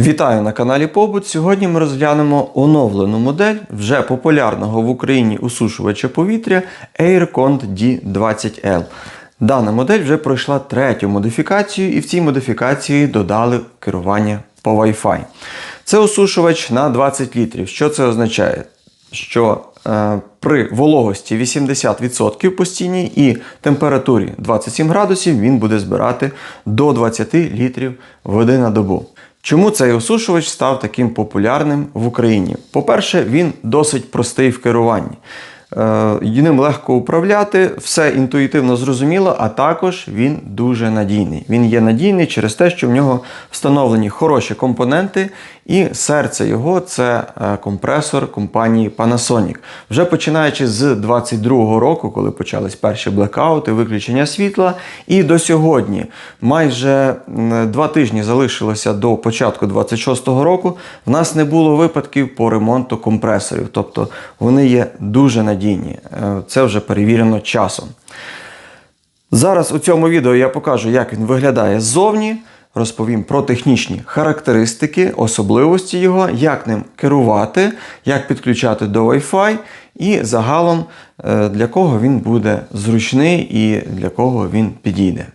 Вітаю на каналі Побут. Сьогодні ми розглянемо оновлену модель вже популярного в Україні усушувача повітря AirCond D20L. Дана модель вже пройшла третю модифікацію, і в цій модифікації додали керування по Wi-Fi. Це усушувач на 20 літрів. Що це означає? Що е, при вологості 80% постійній і температурі 27 градусів він буде збирати до 20 літрів води на добу. Чому цей осушувач став таким популярним в Україні? По-перше, він досить простий в керуванні. Е, Ним легко управляти, все інтуїтивно зрозуміло, а також він дуже надійний. Він є надійний через те, що в нього встановлені хороші компоненти, і серце його це е, компресор компанії Panasonic. Вже починаючи з 2022 року, коли почались перші блекаути, виключення світла, і до сьогодні майже два тижні залишилося до початку 26-го року. В нас не було випадків по ремонту компресорів, тобто вони є дуже надійні. Е, Це вже перевірено часом. Зараз у цьому відео я покажу, як він виглядає ззовні, розповім про технічні характеристики, особливості його, як ним керувати, як підключати до Wi-Fi і загалом е, для кого він буде зручний і для кого він підійде.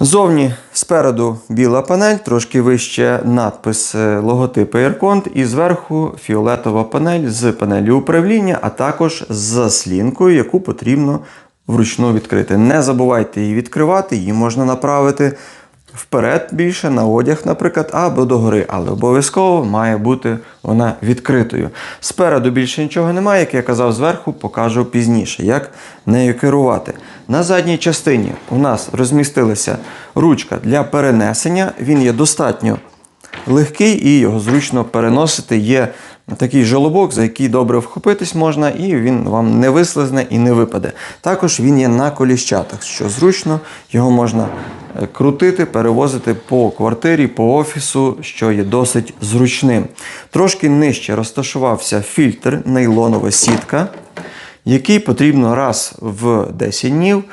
Зовні спереду біла панель, трошки вище надпис е, логотип AirCond і зверху фіолетова панель з панелі управління, а також з заслінкою, яку потрібно вручну відкрити. Не забувайте її відкривати, її можна направити вперед більше на одяг, наприклад, або догори, але обов'язково має бути вона відкритою. Спереду більше нічого немає, як я казав, зверху покажу пізніше, як нею керувати. На задній частині у нас розмістилася ручка для перенесення. Він є достатньо легкий і його зручно переносити. Є такий жолобок, за який добре вхопитись можна, і він вам не вислизне і не випаде. Також він є на коліщатах, що зручно, його можна е, крутити, перевозити по квартирі, по офісу, що є досить зручним. Трошки нижче розташувався фільтр, нейлонова сітка, який потрібно раз в 10 днів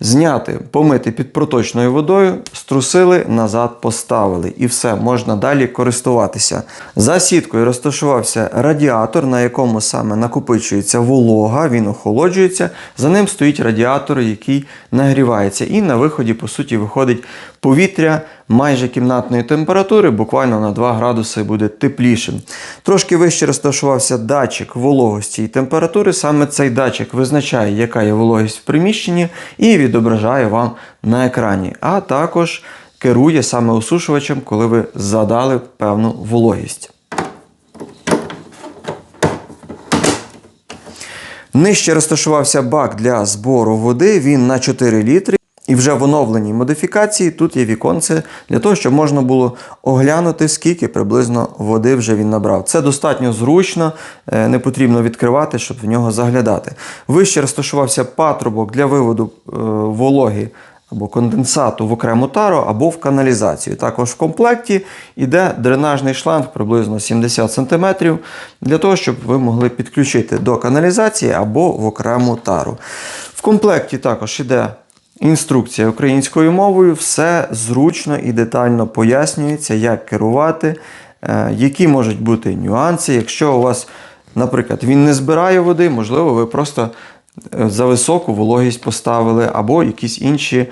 зняти, помити під проточною водою, струсили, назад поставили. І все, можна далі користуватися. За сіткою розташувався радіатор, на якому саме накопичується волога, він охолоджується. За ним стоїть радіатор, який нагрівається. І на виході, по суті, виходить повітря майже кімнатної температури, буквально на 2 градуси буде теплішим. Трошки вище розташувався датчик вологості і температури. Саме цей датчик визначає, яка є вологість в приміщенні, і відображає вам на екрані. А також керує саме осушувачем, коли ви задали певну вологість. Нижче розташувався бак для збору води, він на 4 літри. І вже в оновленій модифікації тут є віконце для того, щоб можна було оглянути, скільки приблизно води вже він набрав. Це достатньо зручно, е, не потрібно відкривати, щоб в нього заглядати. Вище розташувався патрубок для виводу е, вологи або конденсату в окрему тару, або в каналізацію. Також в комплекті йде дренажний шланг приблизно 70 см, для того, щоб ви могли підключити до каналізації або в окрему тару. В комплекті також йде Інструкція українською мовою, все зручно і детально пояснюється, як керувати, е, які можуть бути нюанси. Якщо у вас, наприклад, він не збирає води, можливо, ви просто е, за високу вологість поставили, або якісь інші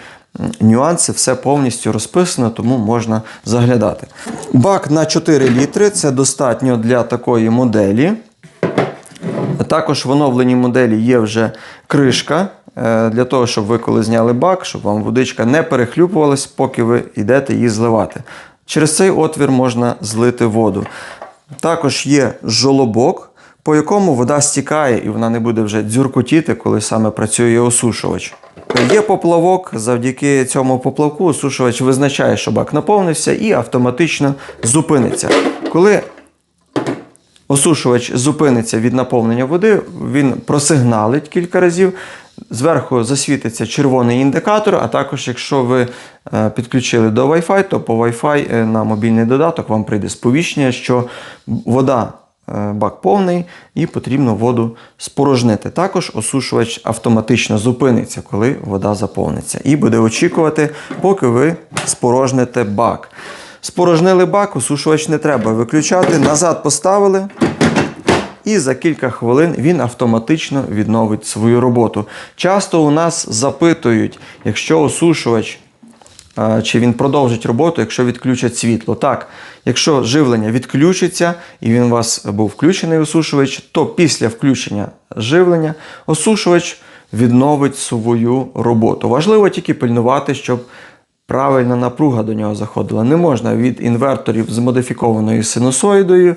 нюанси, все повністю розписано, тому можна заглядати. Бак на 4 літри це достатньо для такої моделі. Також в оновленій моделі є вже кришка для того, щоб ви коли зняли бак, щоб вам водичка не перехлюпувалась, поки ви йдете її зливати. Через цей отвір можна злити воду. Також є жолобок, по якому вода стікає і вона не буде вже дзюркотіти, коли саме працює осушувач. Є поплавок, завдяки цьому поплавку осушувач визначає, що бак наповнився і автоматично зупиниться. Коли осушувач зупиниться від наповнення води, він просигналить кілька разів. Зверху засвітиться червоний індикатор, а також, якщо ви е, підключили до Wi-Fi, то по Wi-Fi е, на мобільний додаток вам прийде сповіщення, що вода е, бак повний і потрібно воду спорожнити. Також осушувач автоматично зупиниться, коли вода заповниться, і буде очікувати, поки ви спорожните бак. Спорожнили бак, осушувач не треба виключати. Назад поставили. І за кілька хвилин він автоматично відновить свою роботу. Часто у нас запитують, якщо осушувач чи він продовжить роботу, якщо відключать світло. Так, якщо живлення відключиться і він у вас був включений осушувач, то після включення живлення осушувач відновить свою роботу. Важливо тільки пильнувати, щоб правильна напруга до нього заходила. Не можна від інверторів з модифікованою синусоїдою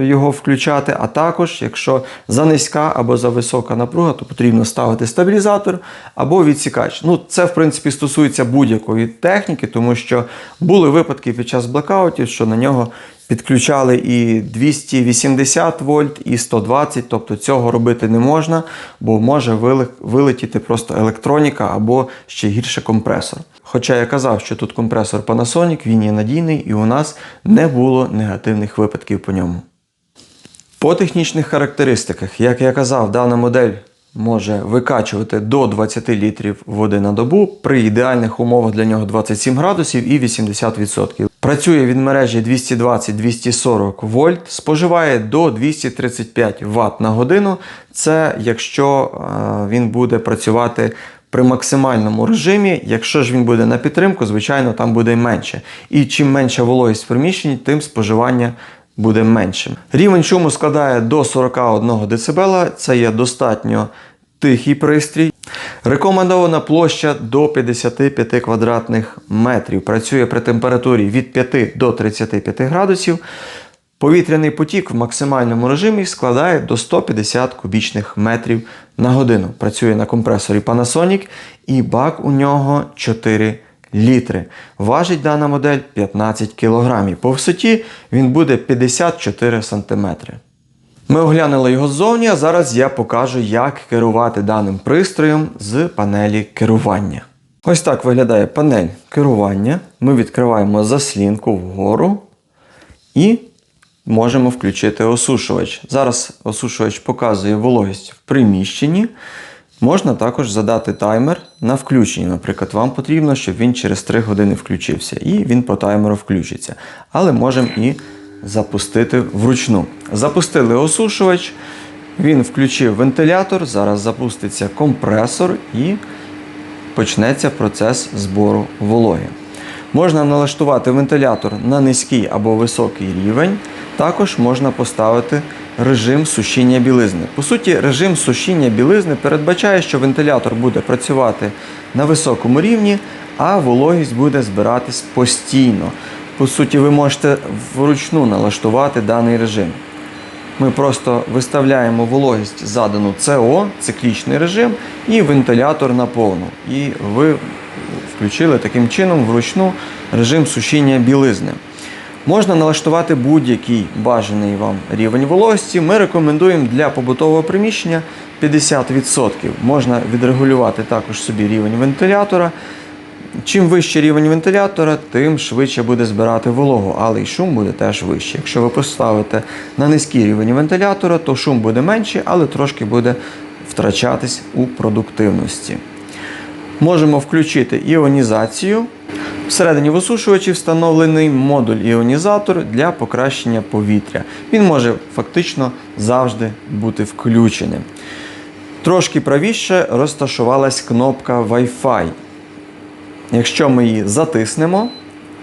його включати, а також, якщо за низька або за висока напруга, то потрібно ставити стабілізатор або відсікач. Ну, це, в принципі, стосується будь-якої техніки, тому що були випадки під час блекаутів, що на нього підключали і 280 вольт, і 120, тобто цього робити не можна, бо може вилетіти просто електроніка або ще гірше компресор. Хоча я казав, що тут компресор Panasonic, він є надійний і у нас не було негативних випадків по ньому. По технічних характеристиках, як я казав, дана модель може викачувати до 20 літрів води на добу. При ідеальних умовах для нього 27 градусів і 80%. Працює від мережі 220-240 вольт, споживає до 235 Вт на годину. Це якщо е, він буде працювати при максимальному режимі. Якщо ж він буде на підтримку, звичайно, там буде менше. І чим менша вологість в приміщенні, тим споживання буде меншим. Рівень шуму складає до 41 дБ, це є достатньо тихий пристрій. Рекомендована площа до 55 квадратних метрів. Працює при температурі від 5 до 35 градусів. Повітряний потік в максимальному режимі складає до 150 кубічних метрів на годину. Працює на компресорі Panasonic і бак у нього 4 літри. Важить дана модель 15 кг. По висоті він буде 54 см. Ми оглянули його ззовні, а зараз я покажу, як керувати даним пристроєм з панелі керування. Ось так виглядає панель керування. Ми відкриваємо заслінку вгору і можемо включити осушувач. Зараз осушувач показує вологість в приміщенні. Можна також задати таймер на включення. Наприклад, вам потрібно, щоб він через 3 години включився, і він по таймеру включиться. Але можемо і запустити вручну. Запустили осушувач, він включив вентилятор, зараз запуститься компресор і почнеться процес збору вологи. Можна налаштувати вентилятор на низький або високий рівень. Також можна поставити режим сушіння білизни. По суті, режим сушіння білизни передбачає, що вентилятор буде працювати на високому рівні, а вологість буде збиратись постійно. По суті, ви можете вручну налаштувати даний режим. Ми просто виставляємо вологість задану СО, циклічний режим, і вентилятор на повну. І ви включили таким чином вручну режим сушіння білизни. Можна налаштувати будь-який бажаний вам рівень вологості. Ми рекомендуємо для побутового приміщення 50%. Можна відрегулювати також собі рівень вентилятора. Чим вищий рівень вентилятора, тим швидше буде збирати вологу, але й шум буде теж вищий. Якщо ви поставите на низький рівень вентилятора, то шум буде менший, але трошки буде втрачатись у продуктивності. Можемо включити іонізацію. Всередині в осушувачі встановлений модуль іонізатор для покращення повітря. Він може фактично завжди бути включеним. Трошки правіше розташувалась кнопка Wi-Fi. Якщо ми її затиснемо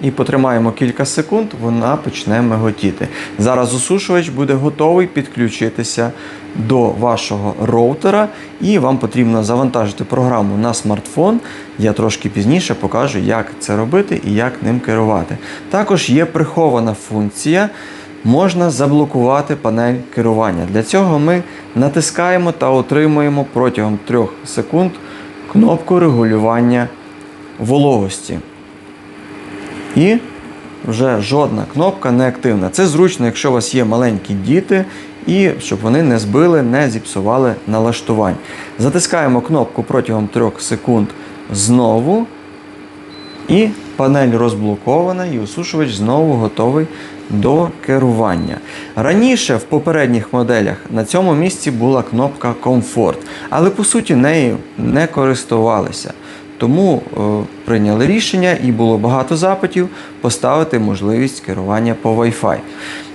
і потримаємо кілька секунд, вона почне миготіти. Зараз осушувач буде готовий підключитися до вашого роутера, і вам потрібно завантажити програму на смартфон. Я трошки пізніше покажу, як це робити і як ним керувати. Також є прихована функція. Можна заблокувати панель керування. Для цього ми натискаємо та отримуємо протягом 3 секунд кнопку регулювання вологості. І вже жодна кнопка не активна. Це зручно, якщо у вас є маленькі діти, і щоб вони не збили, не зіпсували налаштувань. Затискаємо кнопку протягом 3 секунд знову. І панель розблокована, і осушувач знову готовий до керування. Раніше в попередніх моделях на цьому місці була кнопка комфорт, але по суті нею не користувалися. Тому е, прийняли рішення і було багато запитів поставити можливість керування по Wi-Fi.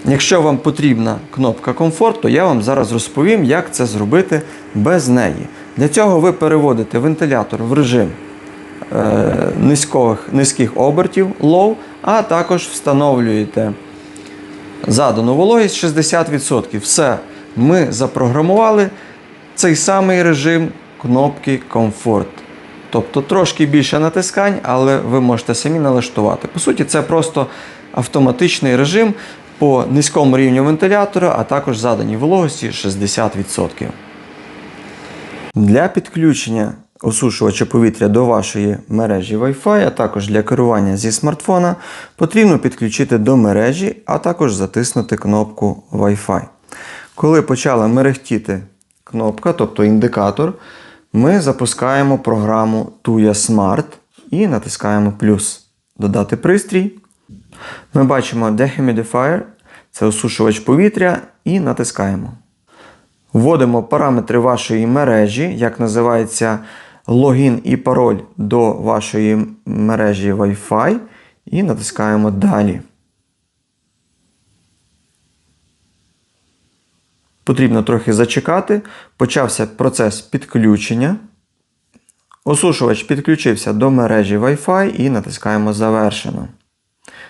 Якщо вам потрібна кнопка комфорт, то я вам зараз розповім, як це зробити без неї. Для цього ви переводите вентилятор в режим е, низьких, низьких обертів low, а також встановлюєте задану вологість 60%. Все, ми запрограмували цей самий режим кнопки комфорт. Тобто трошки більше натискань, але ви можете самі налаштувати. По суті, це просто автоматичний режим по низькому рівню вентилятора, а також заданій вологості 60%. Для підключення осушувача повітря до вашої мережі Wi-Fi, а також для керування зі смартфона, потрібно підключити до мережі, а також затиснути кнопку Wi-Fi. Коли почала мерехтіти кнопка, тобто індикатор, ми запускаємо програму Tuya Smart і натискаємо плюс. Додати пристрій. Ми бачимо Dehumidifier, це осушувач повітря, і натискаємо. Вводимо параметри вашої мережі, як називається логін і пароль до вашої мережі Wi-Fi, і натискаємо Далі. Потрібно трохи зачекати. Почався процес підключення. Осушувач підключився до мережі Wi-Fi і натискаємо Завершено.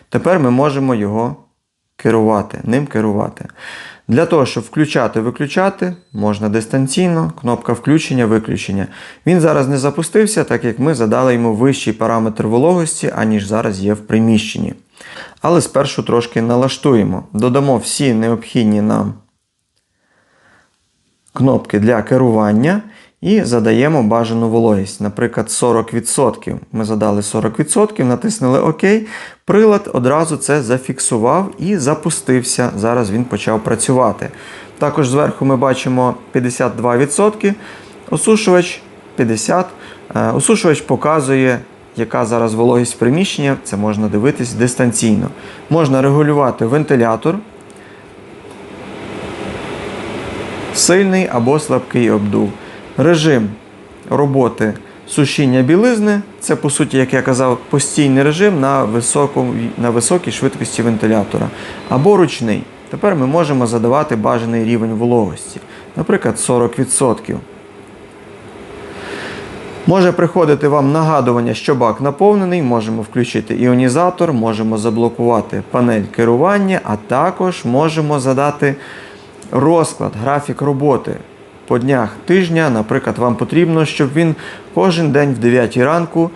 Тепер ми можемо його керувати, ним керувати. Для того, щоб включати-виключати, можна дистанційно, кнопка включення-виключення. Він зараз не запустився, так як ми задали йому вищий параметр вологості, аніж зараз є в приміщенні. Але спершу трошки налаштуємо. Додамо всі необхідні нам кнопки для керування і задаємо бажану вологість, наприклад, 40%. Ми задали 40%, натиснули ОК. Прилад одразу це зафіксував і запустився. Зараз він почав працювати. Також зверху ми бачимо 52%, осушувач 50%. Е, Осушувач показує, яка зараз вологість приміщення, це можна дивитись дистанційно. Можна регулювати вентилятор. Сильний або слабкий обдув. Режим роботи сушіння білизни це, по суті, як я казав, постійний режим на, високому, на високій швидкості вентилятора. Або ручний. Тепер ми можемо задавати бажаний рівень вологості, наприклад, 40%. Може приходити вам нагадування, що бак наповнений, можемо включити іонізатор, можемо заблокувати панель керування, а також можемо задати розклад, графік роботи по днях тижня. Наприклад, вам потрібно, щоб він кожен день в 9 ранку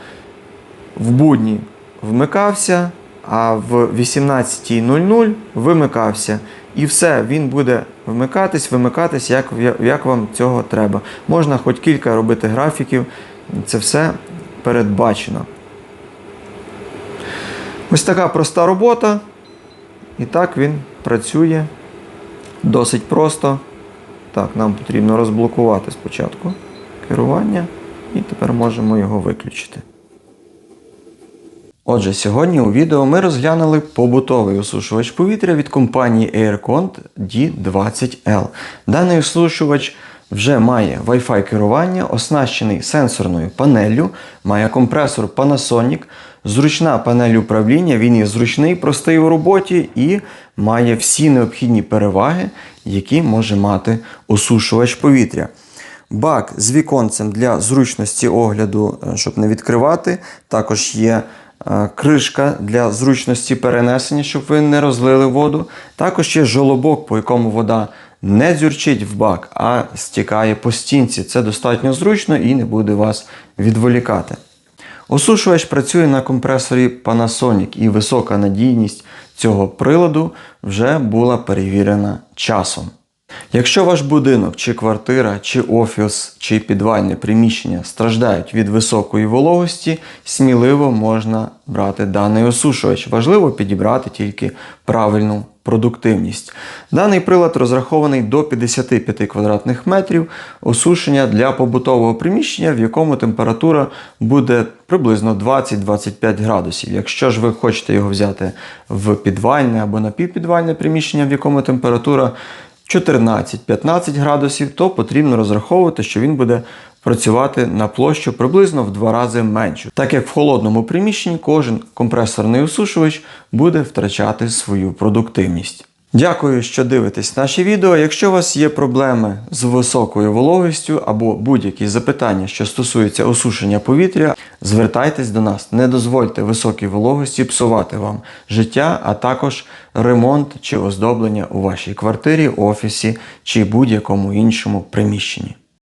в будні вмикався, а в 18.00 вимикався. І все, він буде вмикатись, вимикатись, як, як вам цього треба. Можна хоч кілька робити графіків, це все передбачено. Ось така проста робота. І так він працює досить просто. Так, нам потрібно розблокувати спочатку керування, і тепер можемо його виключити. Отже, сьогодні у відео ми розглянули побутовий осушувач повітря від компанії AirCont D20L. Даний осушувач вже має Wi-Fi керування, оснащений сенсорною панеллю, має компресор Panasonic, зручна панель управління, він є зручний, простий у роботі і має всі необхідні переваги, які може мати осушувач повітря. Бак з віконцем для зручності огляду, е, щоб не відкривати. Також є е, кришка для зручності перенесення, щоб ви не розлили воду. Також є жолобок, по якому вода не дзюрчить в бак, а стікає по стінці. Це достатньо зручно і не буде вас відволікати. Осушувач працює на компресорі Panasonic і висока надійність цього приладу вже була перевірена часом. Якщо ваш будинок, чи квартира, чи офіс, чи підвальне приміщення страждають від високої вологості, сміливо можна брати даний осушувач. Важливо підібрати тільки правильну продуктивність. Даний прилад розрахований до 55 квадратних метрів осушення для побутового приміщення, в якому температура буде приблизно 20-25 градусів. Якщо ж ви хочете його взяти в підвальне або напівпідвальне приміщення, в якому температура 14-15 градусів, то потрібно розраховувати, що він буде працювати на площу приблизно в два рази меншу, так як в холодному приміщенні кожен компресорний осушувач буде втрачати свою продуктивність. Дякую, що дивитесь наші відео. Якщо у вас є проблеми з високою вологістю або будь-які запитання, що стосуються осушення повітря, звертайтесь до нас. Не дозвольте високій вологості псувати вам життя, а також ремонт чи оздоблення у вашій квартирі, офісі чи будь-якому іншому приміщенні.